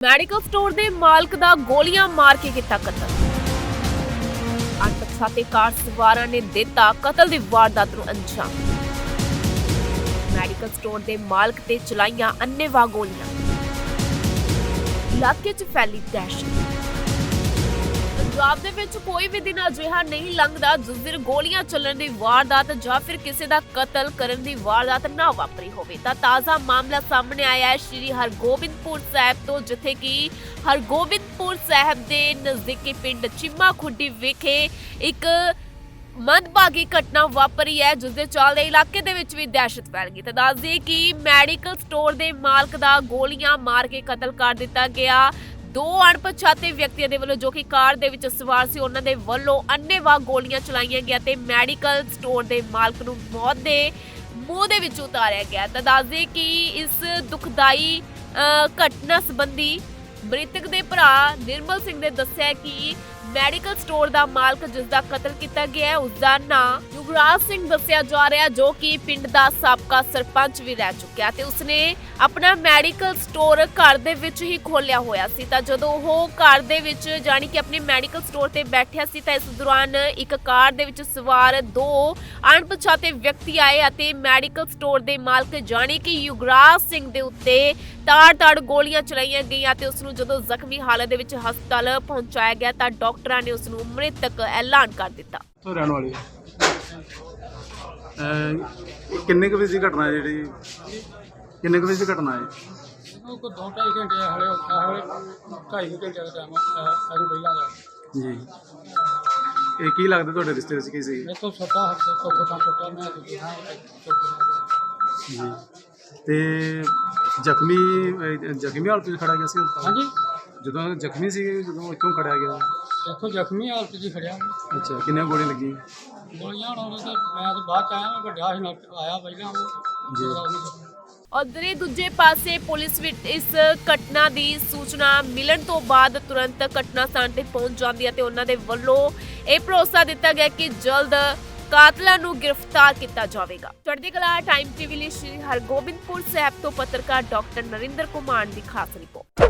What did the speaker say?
Medical store ਦੇ ਮਾਲਕ ਦਾ ਗੋਲੀਆਂ ਮਾਰ ਕੇ ਕੀਤਾ ਕਤਲ। ਅਣਪਛਾਤੇ ਕਾਰ ਸਵਾਰਾਂ ਨੇ ਦਿੱਤਾ ਕਤਲ ਦੀ ਵਾਰਦਾਤ ਨੂੰ ਅੰਜਾਮ। ਮੈਡੀਕਲ ਸਟੋਰ ਦੇ ਮਾਲਕ ਤੇ ਚਲਾਈਆਂ ਅੰਨੇਵਾਹ ਗੋਲੀਆਂ। ਇਲਾਕੇ 'ਚ ਫੈਲੀ ਦਹਿਸ਼ਤ। ਪੰਜਾਬ ਦੇ ਵਿੱਚ ਕੋਈ ਵੀ ਦਿਨ ਅਜਿਹਾ ਨਹੀਂ ਲੰਘਦਾ ਜਿਸ ਦਿਨ ਗੋਲੀਆਂ ਚੱਲਣ ਦੀ ਵਾਰਦਾਤ ਜਾਂ ਫਿਰ ਕਿਸੇ ਦਾ ਕਤਲ ਕਰਨ ਦੀ ਵਾਰਦਾਤ ਨਾ ਵਾਪਰੀ ਹੋਵੇ। ਤਾਂ ਤਾਜ਼ਾ ਮਾਮਲਾ ਸਾਹਮਣੇ ਆਇਆ ਹੈ ਸ਼੍ਰੀ ਹਰਗੋਬਿੰਦਪੁਰ ਸਾਹਿਬ ਤੋਂ, ਜਿੱਥੇ ਕਿ ਹਰਗੋਬਿੰਦਪੁਰ ਸਾਹਿਬ ਦੇ ਨਜ਼ਦੀਕੀ ਪਿੰਡ ਚਿੰਮਾ ਖੁੱਡੀ ਵਿਖੇ ਇੱਕ ਮੰਦਭਾਗੀ ਘਟਨਾ ਵਾਪਰੀ ਹੈ, ਜਿਸ ਦੇ ਚੱਲਦੇ ਇਲਾਕੇ ਦੇ ਵਿੱਚ ਵੀ ਦਹਿਸ਼ਤ ਫੈਲ ਗਈ। ਤਾਂ ਦੱਸ ਕਿ ਮੈਡੀਕਲ ਸਟੋਰ ਦੇ ਮਾਲਕ ਦਾ ਗੋਲੀਆਂ ਮਾਰ ਕੇ ਕਤਲ ਕਰ ਦਿੱਤਾ ਗਿਆ। ਦੋ ਅਣਪਛਾਤੇ ਵਿਅਕਤੀਆਂ ਦੇ ਵੱਲੋਂ ਜੋ ਕਿ ਕਾਰ ਦੇ ਵਿੱਚ ਸਵਾਰ ਸੀ ਉਹਨਾਂ ਦੇ ਵੱਲੋਂ ਅੰਨੇਵਾਹ ਗੋਲੀਆਂ ਚਲਾਈਆਂ ਗਿਆ ਤੇ ਮੈਡੀਕਲ ਸਟੋਰ ਦੇ ਮਾਲਕ ਨੂੰ ਮੌਤ ਦੇ ਮੂੰਹ ਦੇ ਵਿੱਚ ਉਤਾਰਿਆ ਗਿਆ। ਤਾਂ ਦੱਸਦੇ ਕਿ ਇਸ ਦੁਖਦਾਈ ਅ, ਘਟਨਾ ਸੰਬੰਧੀ ਮ੍ਰਿਤਕ ਦੇ ਭਰਾ ਨਿਰਮਲ ਸਿੰਘ ਨੇ ਦੱਸਿਆ ਕਿ ਮੈਡੀਕਲ ਸਟੋਰ ਦਾ ਮਾਲਕ ਜਿਸ ਦਾ ਕਤਲ ਕੀਤਾ ਗਿਆ ਹੈ ਉਸ ਦਾ ਨਾਂ ਯੁਵਰਾਜ ਸਿੰਘ ਦੱਸਿਆ ਜਾ ਰਿਹਾ ਜੋ ਕਿ ਪਿੰਡ ਦਾ ਸਾਬਕਾ ਸਰਪੰਚ ਵੀ ਰਹਿ ਚੁੱਕਿਆ ਤੇ ਉਸਨੇ ਆਪਣਾ ਮੈਡੀਕਲ ਸਟੋਰ ਘਰ ਦੇ ਵਿੱਚ ਹੀ ਖੋਲਿਆ ਹੋਇਆ ਸੀ। ਤਾਂ ਜਦੋਂ ਉਹ ਘਰ ਦੇ ਵਿੱਚ ਜਾਣੀ ਕਿ ਆਪਣੇ ਮੈਡੀਕਲ ਸਟੋਰ ਤੇ ਬੈਠਿਆ ਸੀ, ਤਾਂ ਇਸ ਦੌਰਾਨ ਇੱਕ ਕਾਰ ਦੇ ਵਿੱਚ ਸਵਾਰ ਦੋ ਅਣਪਛਾਤੇ ਵਿਅਕਤੀ ਆਏ ਅਤੇ ਮੈਡੀਕਲ ਸਟੋਰ ਦੇ ਮਾਲਕ ਜਾਣੀ ਕਿ ਯੁਵਰਾਜ ਸਿੰਘ ਦੇ ਉੱਤੇ ਤਾੜ-ਤਾੜ ਗੋਲੀਆਂ ਚਲਾਈਆਂ ਗਈਆਂ ਤੇ ਉਸ ਨੂੰ ਜਦੋਂ ਜ਼ਖਮੀ ਹਾਲਤ ਦੇ ਵਿੱਚ ਹਸਪਤਾਲ ਪਹੁੰਚਾਇਆ ਗਿਆ, ਤਾਂ ਡਾਕਟਰ ਨੇ ਉਸ ਨੂੰ ਮ੍ਰਿਤਕ ਐਲਾਨ ਕਰ ਦਿੱਤਾ। ਤੋਂ ਰਹਿਣ ਵਾਲੀ ਅਹ ਕਿੰਨੇ ਕੁ ਵਜੇ ਦੀ ਘਟਨਾ ਹੈ ਜਿਹੜੀ? ਕਿੰਨੇ ਕੁ ਵਜੇ ਦੀ ਘਟਨਾ ਹੈ? ਉਹ ਕੋ ਦੋ ਢਾਈ ਘੰਟੇ ਹਲੇ ਹਲੇ ਢਾਈ ਕੁ ਘੰਟੇ ਦਾ ਟਾਈਮ ਅਜੇ ਪਹਿਲਾਂ ਦਾ ਜੀ। ਇਹ ਕੀ ਲੱਗਦਾ ਤੁਹਾਡੇ ਰਿਸ਼ਤੇ ਵਿੱਚ ਕੀ ਸੀ? ਮੇਰੇ ਤੋਂ ਛੋਟਾ ਹੱਥ ਤੋਂ ਮੈਂ ਤੇ ਹਾਂ ਜੀ। ਤੇ ਜ਼ਖਮੀ ਅਹ ਜ਼ਖਮੀ ਹਾਲਤ ਵਿੱਚ ਖੜਾ ਗਿਆ ਸੀ ਹਸਪਤਾਲ? ਹਾਂਜੀ। ਜਦੋਂ ਜ਼ਖਮੀ ਸੀ ਜਦੋਂ ਇੱਥੋਂ ਖੜਿਆ ਗਿਆ। ਦੇਖੋ ਜ਼ਖਮੀ ਹਾਲਤ 'ਚ ਹੀ ਖੜਿਆ ਅੱਛਾ ਕਿੰਨੇ ਗੋਲੀਆਂ ਲੱਗੀਆਂ? ਗੋਲੀਆਂ ਹੁਣ ਉਹਦੇ ਤੇ ਮੈਂ ਤਾਂ ਬਾਅਦ ਚ ਆਇਆ ਮੈਂ ਵੱਡਿਆ ਸੀ ਨਾਲ ਆਇਆ ਪਹਿਲਾਂ ਉਹ। ਜੀ। ਉਧਰੇ ਦੂਜੇ ਪਾਸੇ ਪੁਲਿਸ ਵੀ ਇਸ ਘਟਨਾ ਦੀ ਸੂਚਨਾ ਮਿਲਣ ਤੋਂ ਬਾਅਦ ਤੁਰੰਤ ਘਟਨਾ ਸਥਾਨ ਤੇ ਪਹੁੰਚ ਜਾਂਦੀ ਹੈ ਤੇ ਉਹਨਾਂ ਦੇ ਵੱਲੋਂ ਇਹ ਭਰੋਸਾ ਦਿੱਤਾ ਗਿਆ ਕਿ ਜਲਦ ਕਾਤਲਾਂ ਨੂੰ ਗ੍ਰਿਫਤਾਰ ਕੀਤਾ ਜਾਵੇਗਾ। ਚੜ੍ਹਦੀ ਕਲਾ ਟਾਈਮ ਟੀਵੀ ਲਈ ਸ਼੍ਰੀ ਹਰਗੋਬਿੰਦਪੁਰ ਸਾਹਿਬ ਤੋਂ ਪੱਤਰਕਾਰ ਡਾਕਟਰ ਨਰਿੰਦਰ ਕੁਮਾਰ ਦੀ ਖਾਸ ਰਿਪੋਰਟ।